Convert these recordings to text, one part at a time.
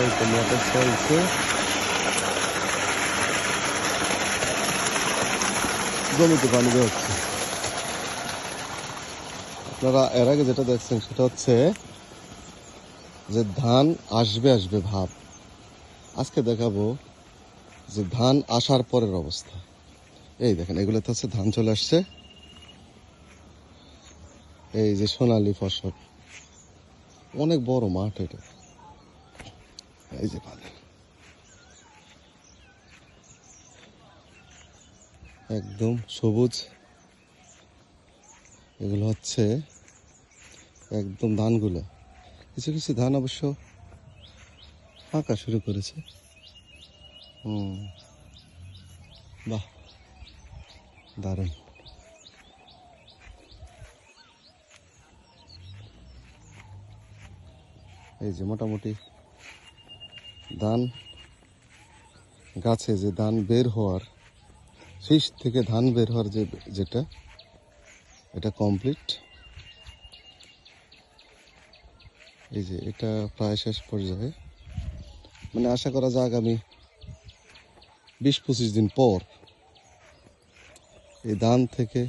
এই তো মোটর চলছে জমিতে আপনারা এর আগে যেটা দেখছেন সেটা হচ্ছে যে ধান আসবে আসবে ভাব। আজকে দেখাবো যে ধান আসার পরের অবস্থা। এই দেখেন, এগুলোতে হচ্ছে ধান চলে আসছে। এই যে সোনালী ফসল। অনেক বড় মাঠ এটা। এই যে একদম সবুজ। এগুলো হচ্ছে একদম ধানগুলো। কিছু কিছু ধান অবশ্য ফাঁকা শুরু করেছে। হুম। বাহ, দারুণ। এই যে মোটামুটি ধান গাছে যে ধান বের হওয়ার, শীষ থেকে ধান বের হওয়ার যে যেটা, এটা কমপ্লিট এই যে এটা প্রায় শেষ পর্যায়ে। মানে আশা করা যায় আগামী বিশ পঁচিশ দিন পর এই ধান থেকে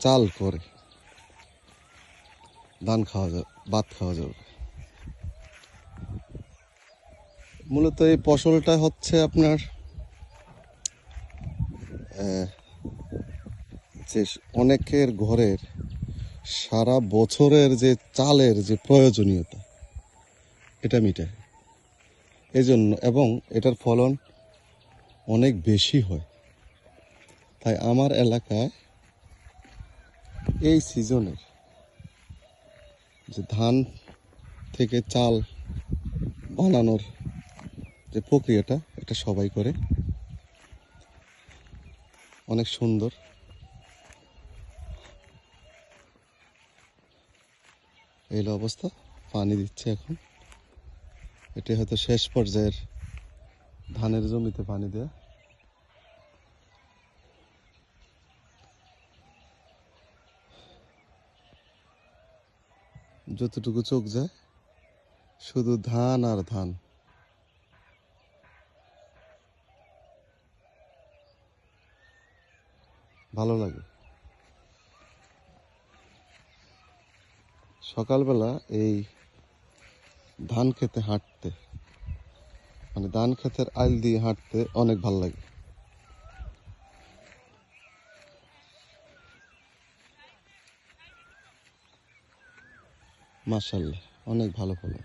চাল করে ধান খাওয়া যাবে ভাত খাওয়া যাবে। মূলত এই ফসলটা হচ্ছে আপনার যে অনেকের ঘরের সারা বছরের যে চালের যে প্রয়োজনীয়তা, এটা মিটায়। এই জন্য এবং এটার ফলন অনেক বেশি হয়। তাই আমার এলাকায় এই সিজনের যে ধান থেকে চাল বানানোর যে প্রক্রিয়াটা এটা সবাই করে। অনেক সুন্দর। এই অবস্থা, পানি দিচ্ছে এখন। এটি হয়তো শেষ পর্যায়ের ধানের জমিতে পানি দেয়া। যতটুকু চোখ যায়, শুধু ধান আর ধান। ভালো লাগে। সকালবেলা এই ধান খেতে হাঁটতে মানে ধান ক্ষেতের আইল দিয়ে হাঁটতে অনেক ভালো লাগে। মার্শাল্লাহ অনেক ভালো ফলন।